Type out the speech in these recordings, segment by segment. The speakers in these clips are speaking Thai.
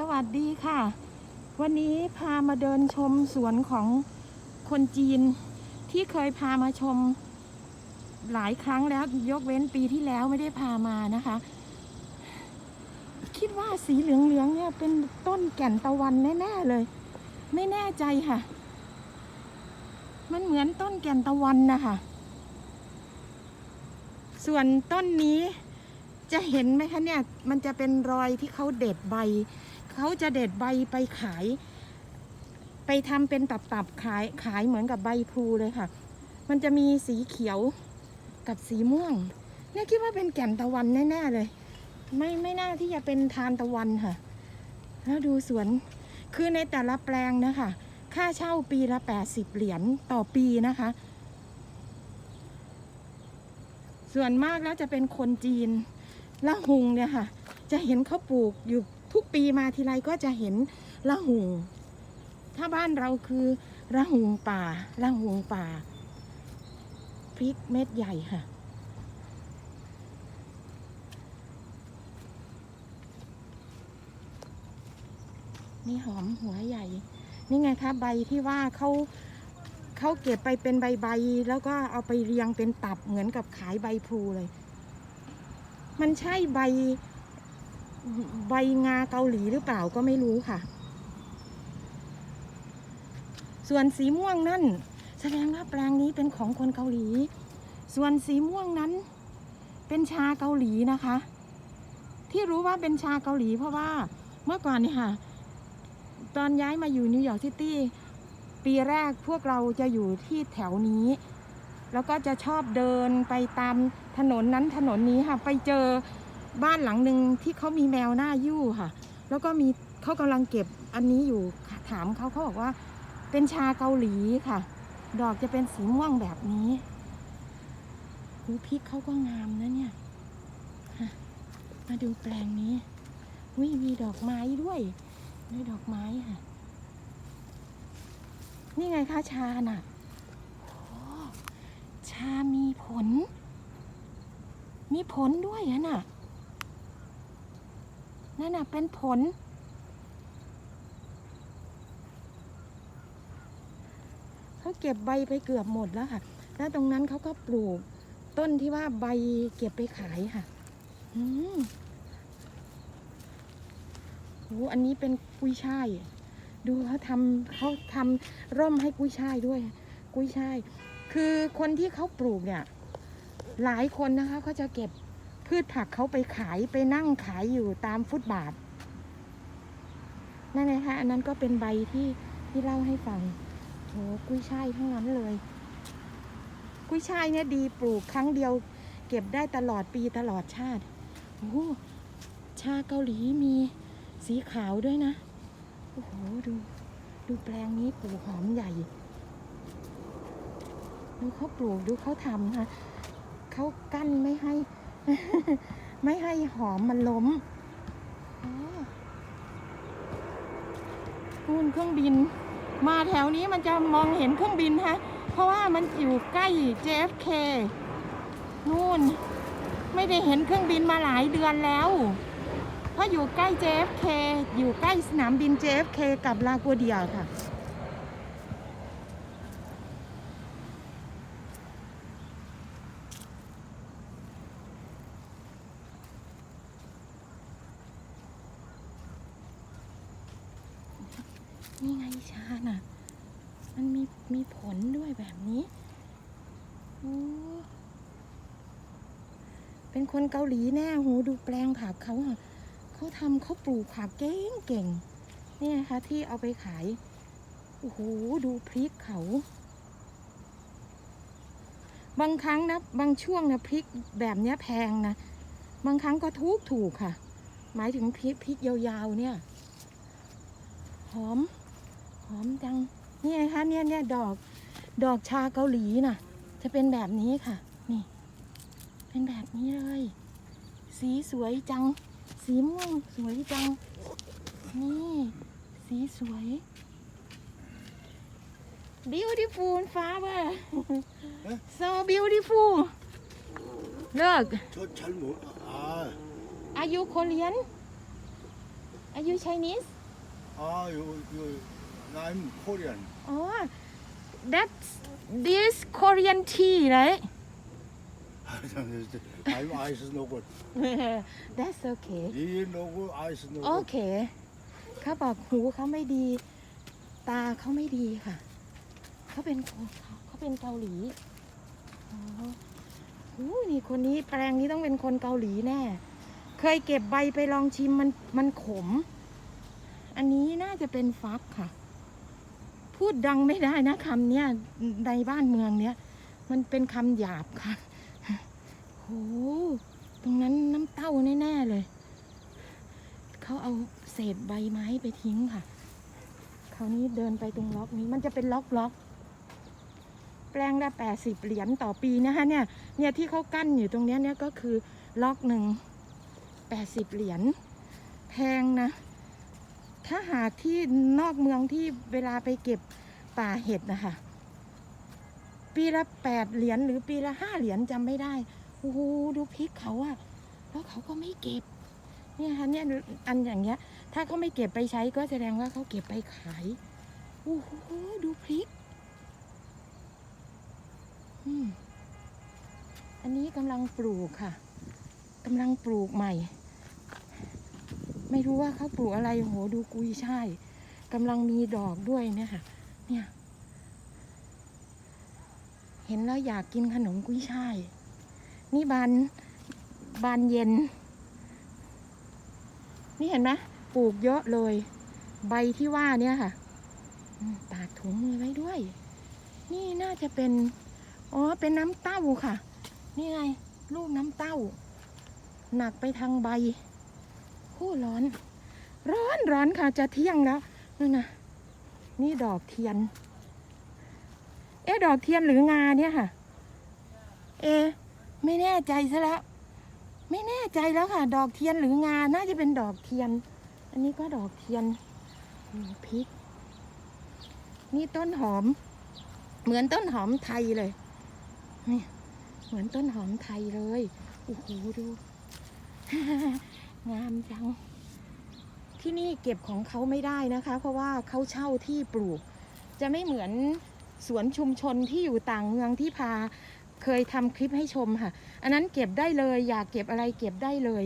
สวัสดีค่ะ วันนี้พามาเดินชมสวนของคนจีน ที่เคยพามาชมหลายครั้งแล้วยกเว้นปีที่แล้วไม่ได้พามานะคะ คิดว่าสีเหลืองๆเนี่ยเป็นต้นแก่นตะวันแน่ๆเลย ไม่แน่ใจค่ะ มันเหมือนต้นแก่นตะวันนะคะส่วนต้นนี้จะเห็นไหมคะเนี่ย มันจะเป็นรอยที่เขาเด็ดใบ เขาจะเด็ดใบไปขาย ไปทำเป็นตับๆขายขายเหมือนกับใบพลูเลยค่ะ มันจะมีสีเขียวกับสีม่วง เนี่ยคิดว่าเป็นแก่นตะวันแน่ๆเลย ไม่ไม่น่าที่จะเป็นทานตะวันค่ะ แล้วดูสวนคือในแต่ละแปลงนะคะ ค่าเช่าปีละ 80 เหรียญต่อปีนะคะ ส่วนมากแล้วจะเป็นคนจีนละหุงเนี่ยค่ะ จะเห็นเขาปลูกอยู่ ทุกปีมาทีไรก็จะเห็นละหุงถ้าบ้านเราคือละหุงป่าละหุงป่า พริกเม็ดใหญ่ค่ะ นี่หอมหัวใหญ่ นี่ไงคะใบที่ว่าเขาเขาเก็บไปเป็นใบๆ แล้วก็เอาไปเรียงเป็นตับเหมือนกับขายใบพลูเลย มันใช่ใบ ใบงาเกาหลีหรือเปล่าก็ไม่รู้ค่ะ ส่วนสีม่วงนั่น แสดงว่าแปลงนี้เป็นของคนเกาหลี ส่วนสีม่วงนั้น เป็นชาเกาหลีนะคะ ที่รู้ว่าเป็นชาเกาหลีเพราะว่าเมื่อก่อนนี่ค่ะ ตอนย้ายมาอยู่นิวยอร์กซิตี้ปีแรกพวกเราจะอยู่ที่แถวนี้ แล้วก็จะชอบเดินไปตามถนนนั้นถนนนี้ค่ะ ไปเจอ บ้านหลังหนึ่งที่เขามีแมวหน้ายู่ค่ะ แล้วก็มีเขากำลังเก็บอันนี้อยู่ถามเขาเขาบอกว่า เป็นชาเกาหลีค่ะ ดอกจะเป็นสีม่วงแบบนี้หูพริกเขาก็งามนะเนี่ยมาดูแปลงนี้วิมีดอกไม้ด้วยมีดอกไม้ค่ะ นี่ไงคะชาน่ะชามีผล มีผลด้วยอะน่ะ นั่นน่ะเป็นผล เขาเก็บใบไปเกือบหมดแล้วค่ะ แล้วตรงนั้นเขาก็ปลูก ต้นที่ว่าใบเก็บไปขายค่ะ อืมโอ้อันนี้เป็นกุ้ยช่าย ดูเขาทำเขาทำร่มให้กุ้ยช่ายด้วย กุ้ยช่าย คือคนที่เขาปลูกเนี่ย หลายคนนะคะเขาจะเก็บ พืชผักเขาไปขายไปนั่งขายอยู่ตามฟุตบาท นั่นไงคะอันนั้นก็เป็นใบที่ที่เล่าให้ฟังโหกุ้ยช่ายทั้งนั้นเลย กุ้ยช่ายเนี่ยดีปลูกครั้งเดียว เก็บได้ตลอดปีตลอดชาติโอ้ชาเกาหลีมีสีขาวด้วยนะ โอ้โหดู ดูแปลงนี้ปลูกหอมใหญ่ ดูเขาปลูกดูเขาทำค่ะเขากั้นไม่ให้ ไม่ให้หอมมันล้มอ๋อนู่นเครื่องบิน มาแถวนี้มันจะมองเห็นเครื่องบินฮะ เพราะว่ามันอยู่ใกล้ JFK นู่น ไม่ได้เห็นเครื่องบินมาหลายเดือนแล้ว เพราะอยู่ใกล้ JFK อยู่ใกล้สนามบิน JFK กับลากัวเดียค่ะ นี่ไงชาน่ะ มันมีมีผลด้วยแบบนี้โอ้เป็น คนเกาหลีแน่หูดูแปลงผักเขาอะเขาทำเขาปลูกผักเก่งเก่งๆนี่นะคะที่เอาไปขายโอ้โหดูพริกเขา บางครั้งนะบางช่วงนะพริกแบบเนี้ยแพงนะ บางครั้งก็ถูกถูกค่ะ หมายถึงพริกพริกยาวๆเนี่ย หอม หอมจัง นี่ไงคะเนี่ยเนี่ยดอกดอกชาเกาหลีน่ะ จะเป็นแบบนี้ค่ะ เป็นแบบนี้เลย สีสวยจัง สีม่วงสวยจัง นี่ สีสวย beautiful flower so beautiful look ชดชั้นหมูอ่า are you Korean are you Chinese อ่าอยู่อยู่ I'm Korean อ๋อ that's this Korean tea right I'm ice no good. that's okay Lee no good, ice no โอ good. เคเขาบอกหูเขาไม่ดี ตาเขาไม่ดีค่ะ เขาเป็นคนเขาเป็นเกาหลีอ๋อหูนี่คนนี้แปลงนี้ต้องเป็นคนเกาหลีแน่ เคยเก็บใบไปลองชิมมันมันขม อันนี้น่าจะเป็นฟักค่ะ พูดดังไม่ได้นะคำเนี้ยในบ้านเมืองเนี้ยมันเป็นคำหยาบค่ะ โห ตรงนั้นน้ำเต้าแน่ ๆ เลย เขาเอาเศษใบไม้ไปทิ้งค่ะ คราวนี้เดินไปตรงล็อกนี้มันจะเป็นล็อกล็อกแปลงละแปดสิบเหรียญต่อปีนะคะเนี่ย เนี่ยที่เขากั้นอยู่ตรงนี้เนี่ยก็คือล็อกหนึ่งแปดสิบเหรียญแพงนะ ถ้าหากที่นอกเมืองที่เวลาไปเก็บป่าเห็ดนะคะ ปีละแปดเหรียญหรือปีละห้าเหรียญจำไม่ได้ อ้โหดูพริกเขาอะแล้วเขาก็ไม่เก็บ เนี่ยค่ะเนี่ยอันอย่างเงี้ย ถ้าเขาไม่เก็บไปใช้ก็แสดงว่าเขาเก็บไปขายโอ้โหดูพริก อืมอันนี้กำลังปลูกค่ะกำลังปลูกใหม่ ไม่รู้ว่าเขาปลูกอะไรโอ้โหดูกุยช่ายกำลังมีดอกด้วยเนี่ยค่ะ เนี่ย เห็นแล้วอยากกินขนมกุยช่าย นี่บานบานเย็น นี่เห็นไหมปลูกเยอะเลย ใบที่ว่าเนี่ยค่ะตากถุงมือไว้ด้วย นี่น่าจะเป็น อ๋อ เป็นน้ำเต้าค่ะ นี่ไง ลูกน้ำเต้า หนักไปทางใบโอ้ร้อน ร้อนร้อนค่ะจะเที่ยงแล้วนั่นะนี่ดอกเทียน เอ๊ดอกเทียนหรืองาเนี่ยค่ะ เอ ไม่แน่ใจซะแล้ว ไม่แน่ใจแล้วค่ะ ดอกเทียนหรืองา น่าจะเป็นดอกเทียน อันนี้ก็ดอกเทียนพริก นี่ต้นหอม เหมือนต้นหอมไทยเลย นี่ เหมือนต้นหอมไทยเลย โอ้โหดู งามจัง ที่นี่เก็บของเขาไม่ได้นะคะ เพราะว่าเขาเช่าที่ปลูก จะไม่เหมือนสวนชุมชนที่อยู่ต่างเมืองที่พา เคยทำคลิปให้ชมค่ะ อันนั้นเก็บได้เลย อยากเก็บอะไรเก็บได้เลย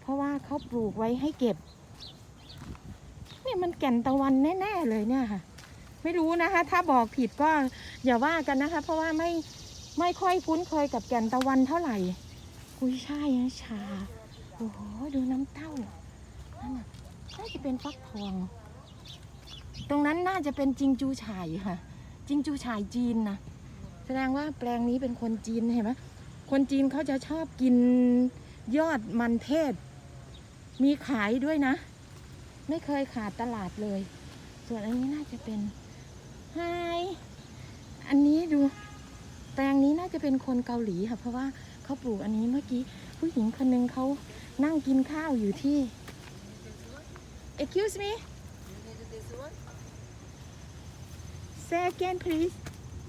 เพราะว่าเขาปลูกไว้ให้เก็บเนี่ยมันแก่นตะวันแน่ๆเลยเนี่ยค่ะ ไม่รู้นะคะ ถ้าบอกผิดก็อย่าว่ากันนะคะ เพราะว่าไม่ไม่ค่อยคุ้นเคยกับแก่นตะวันเท่าไหร่กุยช่ายชาโอ้โหดูน้ำเต้านั่นน่ะน่าจะเป็นฟักทอง ตรงนั้นน่าจะเป็นจิงจูฉ่ายค่ะ จิงจูฉ่ายจีนนะ แสดงว่าแปลงนี้เป็นคนจีนเห็นไหมคนจีนเขาจะชอบกินยอดมันเทศ มีขายด้วยนะ ไม่เคยขาดตลาดเลย ส่วนอันนี้น่าจะเป็นไฮอันนี้ดู แปลงนี้น่าจะเป็นคนเกาหลีค่ะ เพราะว่าเขาปลูกอันนี้เมื่อกี้ ผู้หญิงคนหนึ่งเขานั่งกินข้าวอยู่ที่ excuse me You need this one? say again please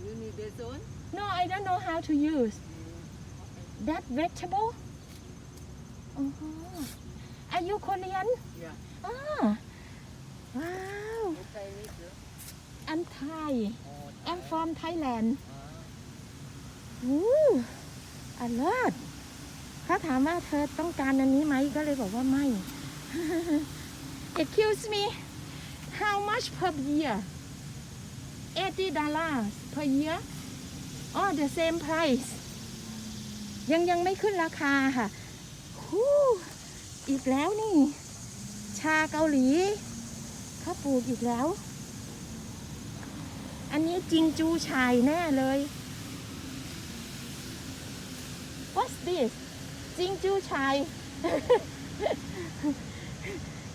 You need this one? no I don't know how to use that vegetable อ๋อ Are you Korean Yeah. อ่าว้าว What Chinese? uh? I'm Thai Oh, I'm from Thailand ah. อู้อเลิศเขาถามว่าเธอต้องการอันนี้ไหมก็เลยบอกว่าไม่ Excuse me how much per year 80 dollars per year oh the same price ยังยังไม่ขึ้นราคาค่ะฮู้อีกแล้วนี่ ชาเกาหลีเขาปลูกอีกแล้ว อันนี้จิงจูชายแน่เลย What's this จิงจูชาย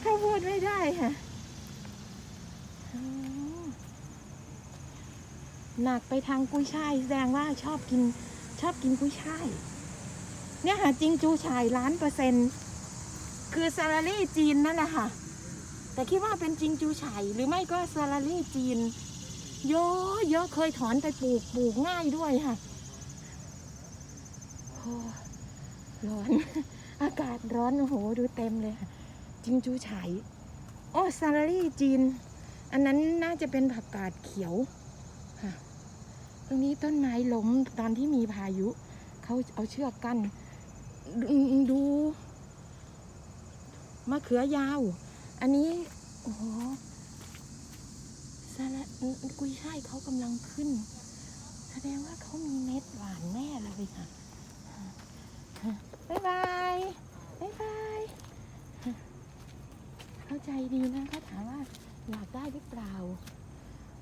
เขาพูดไม่ได้ค่ะอ๋อ หนักไปทางกุ้ยช่ายแสดงว่าชอบกินชอบกินกุ้ยช่าย เนี่ยค่ะจิงจูชายล้านเปอร์เซ็นต์คือซาลารี่จีนนั่นแหละค่ะ แต่คิดว่าเป็นจิงจูฉ่ายหรือไม่ก็ซาลารี่จีนเยอะเยอะเคยถอนไปปลูกปลูกง่ายด้วยค่ะโอ้ร้อน อากาศร้อนโอ้โหดูเต็มเลยค่ะจิงจูฉายโอ้ซาลารี่จีน อันนั้นน่าจะเป็นผักกาดเขียว ตรงนี้ต้นไม้ล้มตอนที่มีพายุเขาเอาเชือกกั้นดูมะเขือยาว อันนี้ โอ้โหสาระกุยช่ายเขากำลังขึ้น แสดงว่าเขามีเม็ดหวานแน่เลยค่ะบ๊ายบายบ๊ายบายเข้าใจดีนะเขาถามว่าอยากได้หรือเปล่า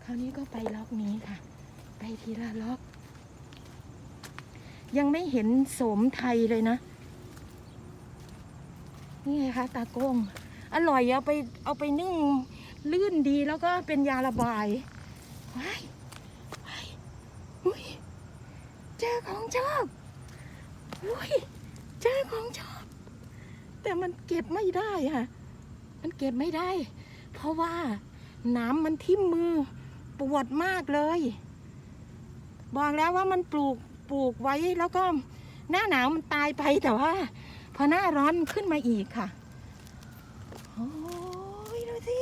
คราวนี้ก็ไปล็อกนี้ค่ะ ไปทีละล็อก ยังไม่เห็นโสมไทยเลยนะ นี่ไงคะตาโก้งอร่อยเอาไปเอาไปนึ่งลื่นดีแล้วก็เป็นยาระบายว้ายว้ายอุ้ยเจอของชอบอุ้ยเจอของชอบ แต่มันเก็บไม่ได้ค่ะ มันเก็บไม่ได้ เพราะว่าน้ำมันทิ่มมือปวดมากเลย บอกแล้วว่ามันปลูกปลูกไว้แล้วก็หน้าหนาวมันตายไปแต่ว่า พอหน้าร้อนขึ้นมาอีกค่ะ โอ้ยดูสิ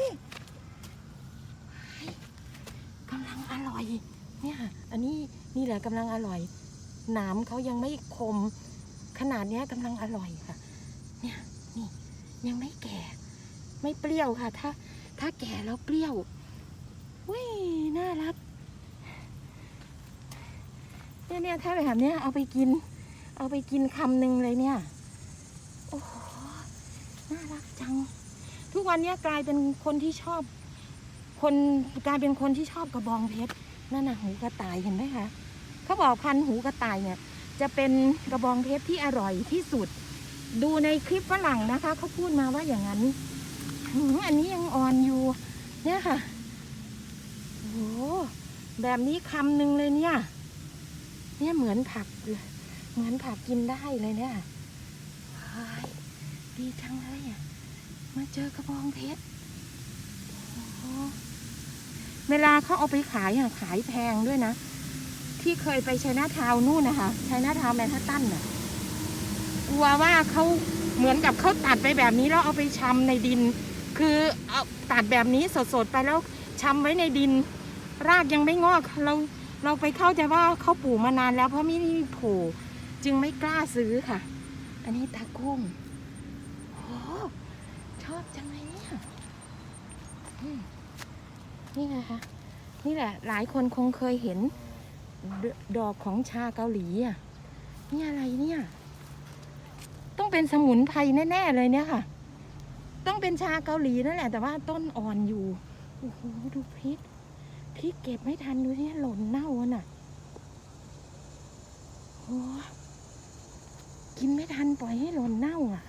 กำลังอร่อย เนี่ย อันนี้นี่แหละกำลังอร่อย หนามเขายังไม่คม ขนาดนี้กำลังอร่อยค่ะ เนี่ยนี่ยังไม่แก่ ไม่เปรี้ยวค่ะ ถ้า ถ้าแก่แล้วเปรี้ยววิน่ารัก เนี่ยเนี่ยถ้าแบบเนี้ยเอาไปกิน เอาไปกินคำหนึ่งเลยเนี่ย โอ้โห น่ารักจัง ทุกวันเนี้ยกลายเป็นคนที่ชอบ คนกลายเป็นคนที่ชอบกระบองเพชรนั่นน่ะหูกระต่ายเห็นไหมคะเขาบอกพันหูกระต่ายเนี่ย จะเป็นกระบองเพชรที่อร่อยที่สุด ดูในคลิปฝรั่งนะคะเขาพูดมาว่าอย่างนั้นหืมอันนี้ยังอ่อนอยู่ เนี่ยค่ะโอ้โหแบบนี้คำหนึ่งเลยเนี่ย เนี่ยเหมือนผักเหมือนผักกินได้เลยเนี่ยดีจังเลยอะ มาเจอกระบองเพชรเวลาเขาเอาไปขายอะขายแพงด้วยนะ ที่เคยไปชัยนาทาวน์นู่นนะคะชัยนาทาวน์แมนฮัตตันน่ะกลัวว่าเขาเหมือนกับเขาตัดไปแบบนี้แล้วเอาไปชำในดิน คือเอาตัดแบบนี้สดๆไปแล้วชำไว้ในดิน รากยังไม่งอกเรา เราไปเข้าใจว่าเขาปลูกมานานแล้วเพราะไม่ได้โผล่จึงไม่กล้าซื้อค่ะ อันนี้ตากุ้งโอ้ชอบจังเลยเนี่ยนี่ไงคะนี่แหละ หลายคนคงเคยเห็นดดอกของชาเกาหลีอะนี่อะไรเนี่ย ต้องเป็นสมุนไพรแน่ๆเลยเนี่ยค่ะ ต้องเป็นชาเกาหลีนั่นแหละ แต่ว่าต้นอ่อนอยู่โอ้โหดูพริก พริกเก็บไม่ทันดูที่หล่นเน่าน่ะโอ้กินไม่ทันปล่อยให้หล่นเน่าอะ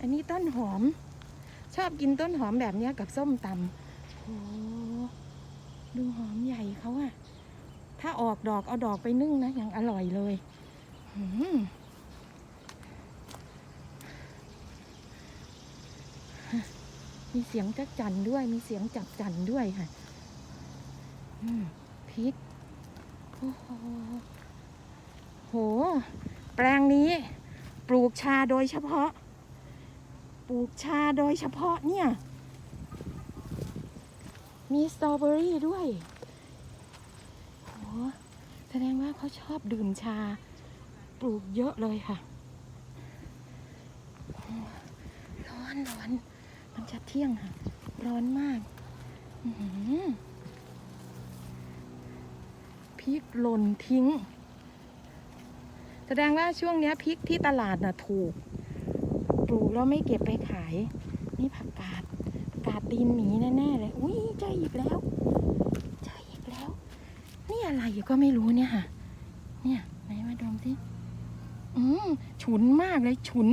อันนี้ต้นหอม ชอบกินต้นหอมแบบเนี้ยกับส้มตำโอ้ดูหอมใหญ่เขาอะ ถ้าออกดอกเอาดอกไปนึ่งนะยังอร่อยเลยมีเสียงจักจันด้วย มีเสียงจับจันด้วยค่ะ พริกโอ้โหโห แปลงนี้ ปลูกชาโดยเฉพาะ ปลูกชาโดยเฉพาะเนี่ย มีสตรอเบอรี่ด้วยโหแสดงว่าเขาชอบดื่มชา ปลูกเยอะเลยค่ะ ร้อนร้อนมันจะเที่ยงค่ะ ร้อนมาก อื ริกหล่นทิ้ง แสดงว่าช่วงนี้พริกที่ตลาดน่ะถูก ปลูกแล้วไม่เก็บไปขาย นี่ผักกาดผักกาดตีนหมีแน่ๆเลย อุ้ยเจออีกแล้ว เจออีกแล้ว นี่อะไรก็ไม่รู้เนี่ยค่ะ เนี่ยไหนมาดมสิอืมฉุนมากเลยฉุน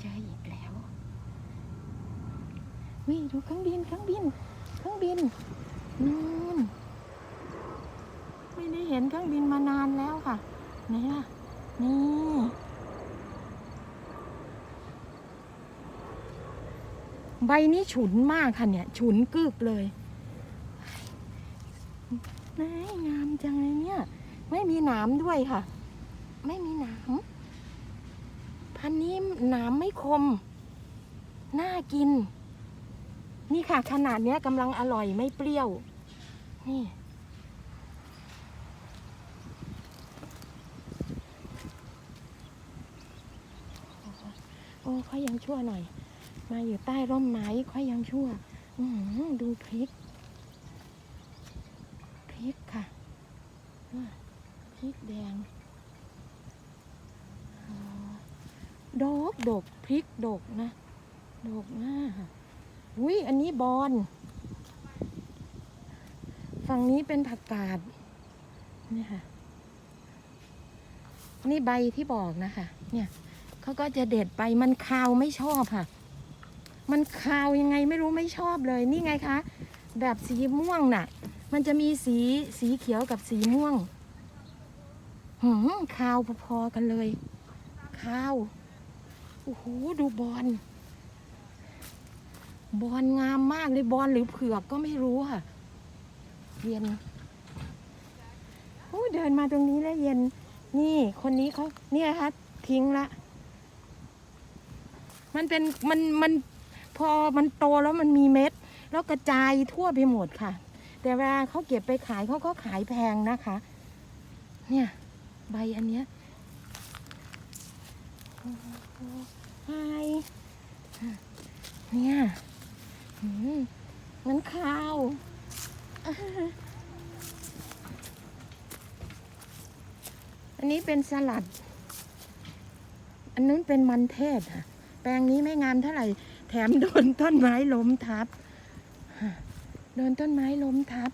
เจออีกแล้ววิดูเครื่องบินเครื่องบินเครื่องบินนู่น ไม่ได้เห็นเครื่องบินมานานแล้วค่ะไหนล่ะ นี่ใบนี้ฉุนมากค่ะเนี่ย ฉุนกึกเลยนายงามจังเลยเนี่ย ไม่มีหนามด้วยค่ะ ไม่มีหนามพันนี้หนามไม่คม น่ากิน นี่ค่ะ ขนาดเนี้ยกำลังอร่อยไม่เปรี้ยว นี่ โอ้ค่อยยังชั่วหน่อย มาอยู่ใต้ร่มไม้ค่อยยังชั่ว อืดูพริก พริกค่ะพริกแดงอ๋อดกดกพริกดกนะดกมากอุ้ยอันนี้บอน ฝั่งนี้เป็นผักกาดนี่ค่ะ นี่ใบที่บอกนะคะ เนี่ย เขาก็จะเด็ดไปมันคาวไม่ชอบค่ะ มันคาวยังไงไม่รู้ไม่ชอบเลยนี่ไงคะ แบบสีม่วงน่ะ มันจะมีสีสีเขียวกับสีม่วงหืมคาวพอๆกันเลยคาวโอ้โหดูบอลบอลงามมากเลยบอลหรือเผือกก็ไม่รู้ค่ะ เย็นโอ้เดินมาตรงนี้แล้วเย็น นี่คนนี้เขาเนี่ยคะทิ้งละ มันเป็นมันมันพอมันโตแล้วมันมีเม็ด แล้วกระจายทั่วไปหมดค่ะ แต่เวลาเขาเก็บไปขายเขาก็ขายแพงนะคะ เนี่ย ใบอันเนี้ยไฮเนี่ยอืมมันข้าวอันนี้เป็นสลัด อันนู้นเป็นมันเทศค่ะ ปลงนี้ไม่งามเท่าไหร่ แถมโดนต้นไม้ล้มทับ โดนต้นไม้ล้มทับ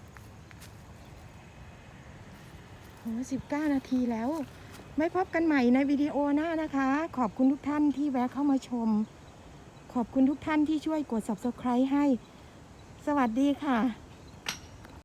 โหสิบเก้านาทีแล้ว ไม่พบกันใหม่ในวิดีโอหน้านะคะ ขอบคุณทุกท่านที่แวะเข้ามาชม ขอบคุณทุกท่านที่ช่วยกด subscribe ให้ สวัสดีค่ะ